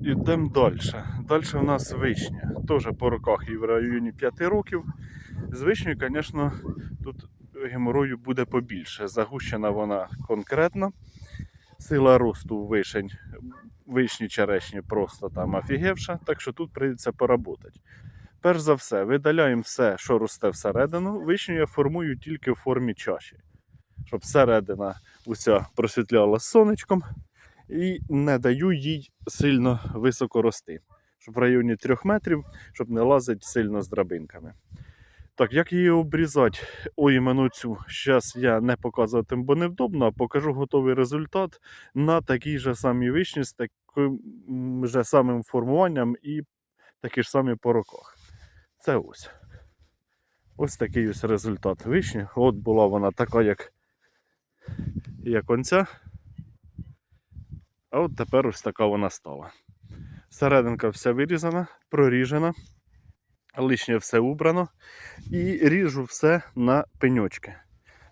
Йдемо далі. Далі у нас вишня. Теж по роках і в районі 5 років. З вишнею, звісно, тут геморою буде побільше. Загущена вона конкретно. Сила росту вишень, вишні черешні просто там офігевша, так що тут прийдеться поработати. Перш за все, видаляємо все, що росте всередину. Вишню я формую тільки в формі чаші, щоб середина уся просвітляла сонечком і не даю їй сильно високо рости. Щоб в районі 3 метрів, щоб не лазить сильно з драбинками. Так, як її обрізати? Ой, іменно цю. Зараз я не показуватиму, бо невдобно, а покажу готовий результат на такій же самій вишні з таким же самим формуванням і такі ж самі по. Це ось. Ось такий ось результат вишні. От була вона така, як, як онця. А от тепер ось така вона стала. Серединка вся вирізана, проріжена, лишнє все убрано. І ріжу все на пеньочки.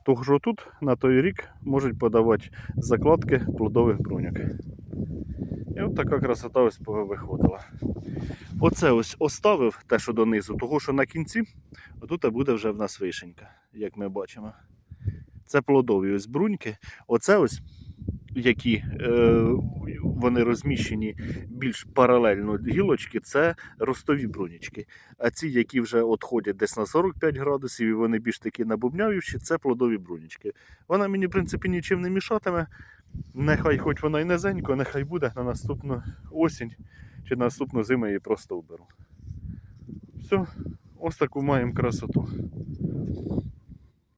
Тому що тут на той рік можуть подавати закладки плодових бруньок. І от така красота ось виходила. Оце ось оставив те, що донизу, того що на кінці, отут буде вже в нас вишенька, як ми бачимо. Це плодові ось бруньки. Оце ось, які е, вони розміщені більш паралельно гілочки, це ростові брунічки. А ці, які вже отходять десь на 45 градусів, і вони більш такі набубнявіші, це плодові брунічки. Вона мені, в принципі, нічим не мішатиме. Нехай хоч вона і низенько, нехай буде на наступну осінь чи на наступну зиму її просто уберу. Все, ось таку маємо красоту.